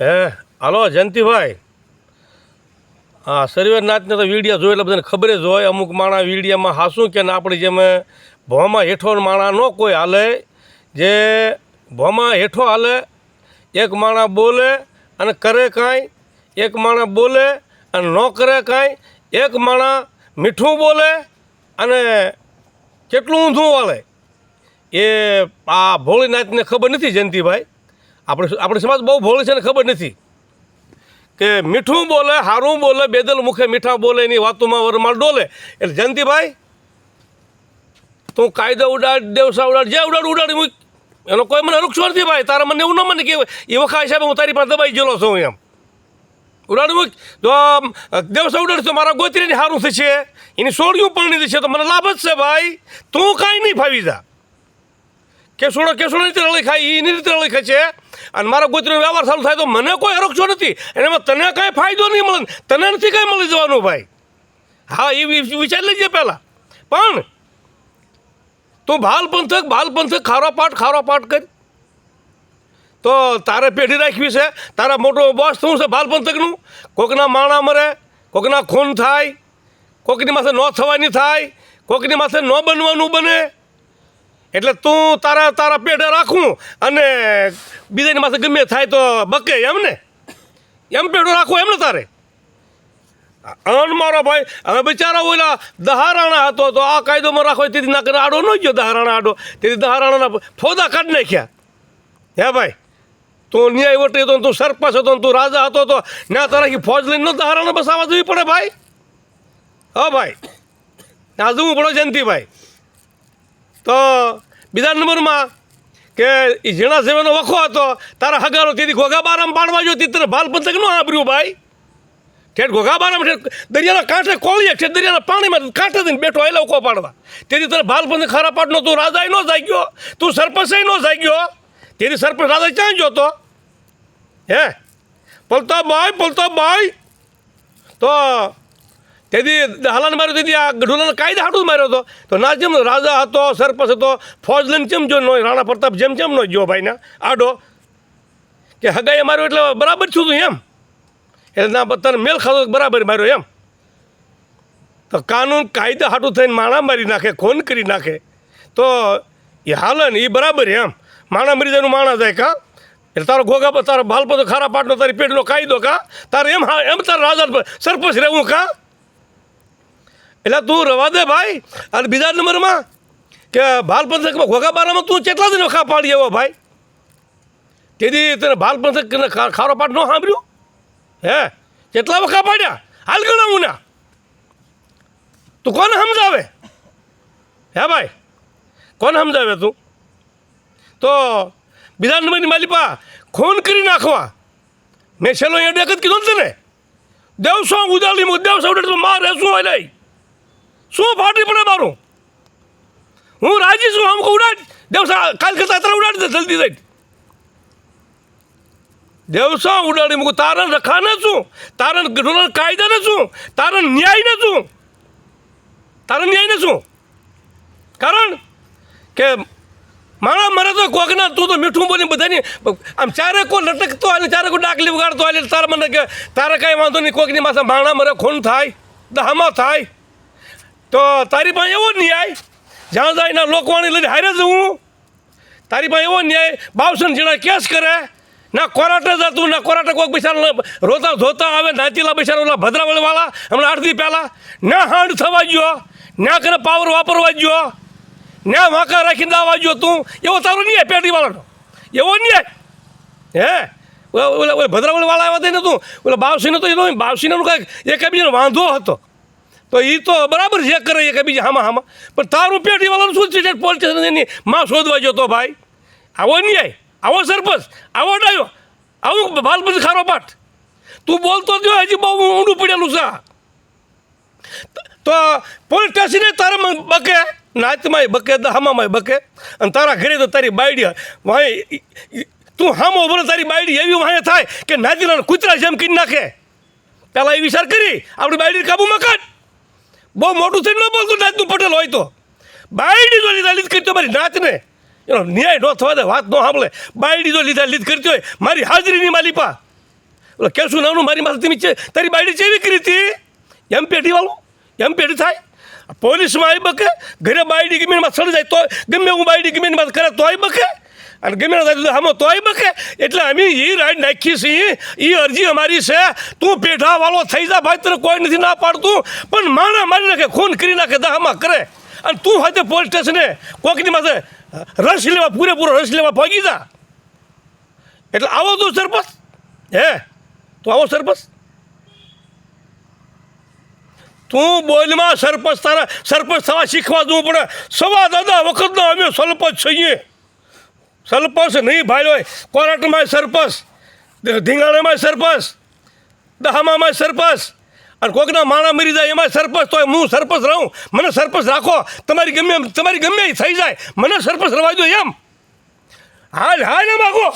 હે, હાલો, જયંતિભાઈ. હા સર્વેનાથને તો વીડિયા જોઈ એટલે બધાને ખબર જ હોય, અમુક માણા વીડિયામાં હાસું કે ને, આપણી જેમ ભોમાં હેઠો માણા ન કોઈ હાલે. જે ભોમાં હેઠો હાલે, એક માણા બોલે અને કરે કાંઈ, એક માણા બોલે અને ન કરે કાંઈ, એક માણા મીઠું બોલે અને કેટલું ઊંધું વાળે એ આ ભોળીનાથને ખબર નથી જયંતિભાઈ. આપણે આપણે સમાજ બહુ ભોળી છે ને ખબર નથી. કે મીઠું બોલે, હારું બોલે, બેદલ મુખે મીઠા બોલે, એની વાતોમાં વરમાળ ડોલે. એટલે જયંતિભાઈ, તું કાયદો ઉડાડ, દેવસા ઉડાડ જે ઉડાડ, ઉડાડી મૂક. એનો કોઈ મને અનુક્ષો નથી ભાઈ, તારા મને એવું ન મને કે એ વખા સાહેબ, હું તારી પાસે દબાઈ ગયેલો છું એમ. ઉડાડી મૂક. જો દેવસા ઉડાડ તો મારા ગોત્રીની સારું થશે. એની સોળિયું પણ થશે, તો મને લાભ જ છે ભાઈ. તું કાંઈ નહીં ફાવી જા. કેસુડો કેસુડો રીતે લખાય ખાય એની રીતે રળી ખાય છે. અને મારા ગોત્રીનો વ્યવહાર ચાલુ થાય તો મને કોઈ હરખશો નથી. અને એમાં તને કાંઈ ફાયદો નહીં મળે તને નથી કાંઈ મળી જવાનું ભાઈ. હા એ વિચાર લેજે પહેલાં. પણ તું ભાલ પંથક ભાલ પંથક ખારો પાટ ખારો પાટ કરી. તો તારે પેઢી રાખવી છે. તારા મોટો બોસ શું છે ભાલ પંથકનું કોકના માણા મરે, કોકના ખૂન થાય, કોકની માથે ન થવાની થાય, કોકની માથે ન બનવાનું બને. એટલે તું તારા તારા પેઢે રાખું અને બીજાની માથે ગમે થાય તો બકે, એમ ને? એમ પેટો રાખવું એમ ને તારે? અન મારો ભાઈ, હવે બિચારા ઓલા દહારાણા હતો, તો આ કાયદોમાં રાખો, તેથી ના કરે, આડો ન ગયો દહારાણા આડો. તેથી દહારાણાના ફોદા કાઢી નાખ્યા. હે ભાઈ, તું ન્યાય વટી હતો તું સરપંચ હતો તું રાજા હતો, તો ના તારા ફોજ લઈને દહારાણા બસાવા જવી પડે ભાઈ? હા ભાઈ ના જવું પડો જયંતિભાઈ? તો બીજા નંબરમાં કે એ ઝીણા સેવાનો વખો હતો, તારા હગારો તેથી ઘોઘા બારામ પાડવા જો તને ભાલ પંથક ન સાંભળ્યું ભાઈ. ઠેઠ ઘોઘા બારામ ઠેઠ દરિયાના કાંઠે કોળીએ છે, દરિયાના પાણીમાં કાંઠે દઈને બેઠો એ લોકો પાડવા. તેથી તને ભાલ પંથક ખરા પાડનો, તું રાજાય ન જાગ્યો, તું સરપંચે ન જાગ્યો. તેથી સરપંચ રાજા ક્યાં જોતો તો? હે? પલતો બાય પલતા બાય તો તેથી હાલાને માર્યો, તેથી આ ગઢોલાને કાયદા હાટું માર્યો હતો. તો ના જેમ રાજા હતો, સરપંચ હતો ફોજ લઈને જેમ જો નો રાણા પ્રતાપ જેમ જેમ નો જો ભાઈને આડો. કે હગાઈએ માર્યો એટલે બરાબર છું તું એમ. એટલે ના તને મેલ ખાધો બરાબર માર્યો એમ. તો કાનૂન કાયદા હાટું થઈને માણા મારી નાખે, ખૂન કરી નાખે. તો એ હાલે ને, એ બરાબર એમ. માણા મરી જાયનું માણા જાય કાં? એટલે તારો ઘોઘા પર, તારો બાલપતો ખારા પાટનો તારી પેટનો કાયદો કા? તારે એમ હા, એમ તારા રાજા સરપંચ રહેવું કા? એટલે તું રવા દે ભાઈ. અને બીજા નંબરમાં કે ભાલ પંથકમાં ઘોઘા બારામાં તું કેટલા દિન વખા પાડી એવો ભાઈ? તેથી તને ભાલ ખારો પાટ ન સાંભળ્યું? હે? કેટલા વખા પાડ્યા? હાલ ગણાવું ના. તું કોને સમજાવે? હે ભાઈ? કોને સમજાવે તું? તો બીજા નંબરની માલિપા, ખૂન કરી નાખવા. મેં છેલ્લો એ ડેક જ કીધું ને તને. દેવસો ઉદાલી દેવસો ઉડાડી મારે શું હોય નહીં? શું ફાટી પડે મારું? હું રાજી છું અમુક ઉડાડ. દેવસા કાલ કરતા અત્યારે ઉડાડી દે, જલ્દી જઈ દેવસા, ઉડાડી મૂકું. તારણ રખાને શું? તારણ ગઢોના કાયદાને શું? તારણ ન્યાયને શું? ન્યાય ન્યાયને શું? કારણ કે માણા મરે તો કોકના તું તો મીઠું બોલી બધાની આમ ચારે કો લટકતો હોય ચારે કો ડાકલી ઉગાડતો હોય તારા મને કે, તારે કાંઈ વાંધો નહીં, કોકની માથે માણા મરે, ખૂન થાય, દહામાં થાય. તો તારી પાસે એવો ન્યાય? જ્યાં જાય એના લોકવાણી લઈને હારે હું? તારી પાસે એવો ન્યાય? બાવસન જેના કેસ કરે, ના કોરાટે જતું, ના કોરાટે કોઈક બિચારા રોતા ધોતા આવે નાચીલા બિચારા ઓલા ભદ્રાવળવાળા હમણાં આઠ દી પહેલાં, ના હાંડ થવા ગયો, ના કરે પાવર વાપરવા ગયો, ના વાંકા રાખીને દાવા ગયો તું, એવો તારો ન્યાય પેટીવાળાનો એવો ન્યાય? હે? ઓલા ઓલા ભદ્રાવળવાળા આવ્યા હતા તું? ઓલા બાવસીને તો એનો બાવસીનો કાંઈક એકબીજાનો વાંધો હતો. તો એ તો બરાબર છે કરે બીજા હામાં હામાં. પણ તારું પેટીવાળાનું શું છે? પોલીસ સ્ટેશન એની માં શોધવા જતો ભાઈ. આવો ન્યાય. આવો સરપંચ. આવો ડાયો. આવું બાલ ખારો પાઠ. તું બોલતો જ હજી બહુ ઊંડું પડેલું છે. તો પોલીસ સ્ટેશને તારામાં બકે નાચમાં બકે દહામાં બકે, અને તારા ઘરે તો તારી બાયડી વાંય તું હામો બોલે, તારી બાયડી એવી વાંહે થાય કે નાતીના કૂતરા જેમ કરી નાખે. પહેલાં એ વિચાર કરી, આપણી બાયડી કાબુમાં કાઢ. બહુ મોટું થઈને ન બોલતું નાચનું પટેલ હોય તો. બાયડી જો લીધા લીધ કરતો મારી નાચને એનો ન્યાય ન થવા દે, વાત ન સાંભળે. બાયડી જો લીધા લીધ કરતી હોય, મારી હાજરીની માલિપા. ઓલો કેશું નાનું મારી માથે તમે તારી બાયડી ચેવી કરી હતી? એમ પેઢી વાળું, એમ પેઢી થાય? પોલીસમાં આવી બકે, ઘરે બાયડી ગમે એમાં સડી જાય તો ગમે હું બાયડી ગમે એમાં કરે તો આવી બકે? અને ગમે થાય આમાં તોય બકે. એટલે અમે એ રાઈડ નાખી છીએ. એ અરજી અમારી છે. તું પેઢા વાળો થઈ જા ભાઈ, તને કોઈ નથી ના પાડતું. પણ માણા મારી નાખે, ખૂન કરી નાખે દાહમાં કરે. અને તું હાથે પોલીસ સ્ટેશને કોકની માથે રસ લેવા, પૂરેપૂરો રસ લેવા પહોંચી જા. એટલે આવો તું સરપંચ. હે? તું આવો સરપંચ. તું બોલમાં સરપંચ તારા, સરપંચ થવા શીખવા જવું પડે. સવા દાદા વખતના અમે સરપંચ છીએ. સરપંચ નહીં ભાઈ હોય. કોરાટમાં સરપંચ ધીંગાણામાં સરપંચ, દહામામાં સરપંચ, અને કોકના માણા મરી જાય એમાં સરપંચ તો હું સરપંચ રહું. મને સરપંચ રાખો. તમારી ગમે તમારી ગમે થઈ જાય. મને સરપંચ રવા દો એમ. હાલ હાલ એમ આગો.